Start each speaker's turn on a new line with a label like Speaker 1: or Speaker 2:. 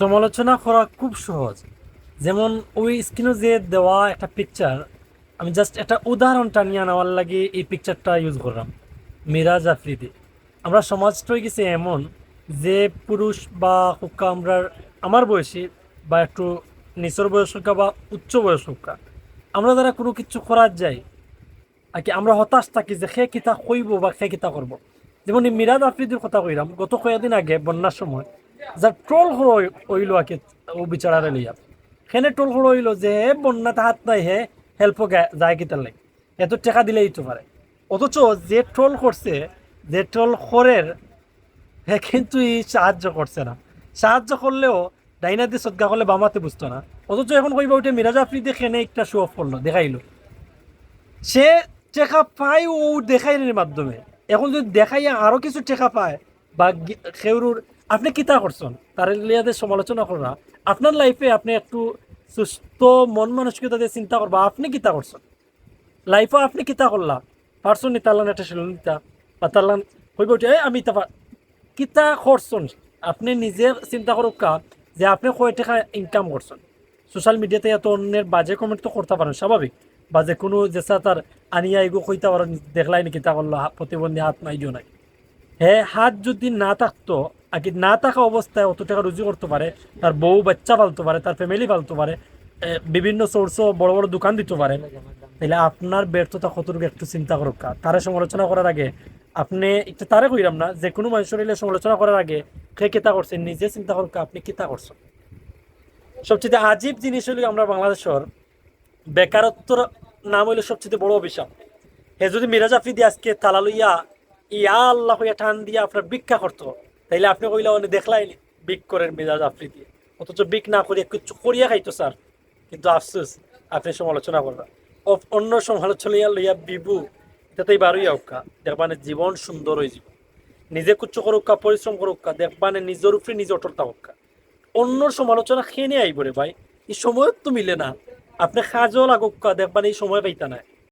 Speaker 1: সমালোচনা করা খুব সহজ। যেমন ওই স্ক্রিনে যে দেওয়া একটা পিকচার আমি জাস্ট একটা উদাহরণটা নিয়ে নেওয়ার লাগে এই পিকচারটা ইউজ করলাম, মিরাজ আফ্রিদি। আমরা সমাজটা হয়ে গেছে এমন যে পুরুষ বা হুক্কা আমরা, আমার বয়সী বা একটু নিচর বয়স হোক্কা বা উচ্চ বয়স হোক্কা, আমরা যারা কোনো কিছু করার যাই আর কি আমরা হতাশ থাকি যে সে কিতা কইব বা সে কিতা করব। যেমন মিরাজ আফ্রিদির কথা কইলাম, গত কয়েকদিন আগে, বন্যার সময় যার ট্রল হইল আর কি ও বিচারারে লইয়া সেনে ট্রল হইল যে হে বন্যাতে হাত নাই হে হেল্প যায় কিতার লাগে। এত টাকা দিলেই তো পারে অথচ যে ট্রল করছে যে ট্রল করের হে কিন্তু ই সাহায্য করছে না। সাহায্য করলেও ডাইনা দিয়ে সদ্গা করলে বামাতে বুঝতো না। অথচ এখন কইবা ওইটা মিরাজ আফ্রিদি খেনে একটা শো অফ করল দেখাইলো। সে টেকা পায় ও দেখাইলের মাধ্যমে। এখন যদি দেখাইয়া আরও কিছু টেকা পায়, বা খেউরুর আপনি কিতা করছেন? তার লিয়াদের সমালোচনা করা আপনার লাইফে আপনি একটু সুস্থ মন মানসিকতা দিয়ে চিন্তা করবা। আপনি কিতা করছেন? লাইফে আপনি কিতা করলা? পারছেন নি তাল্লান একটা ছিল নিতা বা তাল্লান কইব উঠে "এই, আমি তা পা-" কিতা করছেন? আপনি নিজে চিন্তা করুক কা যে আপনি কয় টাকা ইনকাম করছেন? সোশ্যাল মিডিয়াতে এত অন্যের বাজে কমেন্ট তো করতে পারেন স্বাভাবিক। বা যে কোনো যেসা তার আনিয়া এগো কইতে পারেন দেখলাই নাকি তা করল প্রতিবন্ধী হাত নাই নাই। হে হাত যদি না থাকতো কি না থাকা অবস্থায় অত টাকা রুজি করতে পারে, তার বউ, বাচ্চা পালতে পারে, তার ফ্যামিলি পালতে পারে বিভিন্ন সোর্সও বড় বড় দোকান দিতে পারে। তাহলে আপনার ব্যর্থতা কতটুকু একটু চিন্তা করুক। তারে সমালোচনা করার আগে আপনি একটু তারে কইরাম না, যে কোনো মানুষের হইলে সমালোচনা করার আগে কে কিতা করছেন নিজে চিন্তা করুক আপনি কিতা করছেন? সবচেয়ে আজীব জিনিস হইল আমরা বাংলাদেশের বেকারত্বর নাম হইল সবচেয়ে বড় অভিশাপ। হে যদি মিরাজ আফ্রিদি আজকে তালা লইয়া ইয়া আল্লাহ হইয়া টান দিয়া আপনার ভিক্ষা করতো তাইলে আপনি কইলা অনেক দেখলাই বিক করেন মিরাজ দিয়ে অথচ বিক না করিয়া কিছু করিয়া খাইতো স্যার। কিন্তু আফসোস, আপনি সমালোচনা করবেন। অ- অন্য সমালোচনা লইয়া বিবু এটাতেই বারোই আউকা দেখবানে জীবন সুন্দর হয়ে যাব। নিজে কুচ্ছ করুকা পরিশ্রম করুকা দেখবানে নিজের উপরে নিজে অটল থাকুকা অন্য সমালোচনা খেয়ে নিয়ে আইব রে ভাই। এই সময় তো মিলে না। আপনি কাজও লাগুক দেখবান এই সময় পাইতা না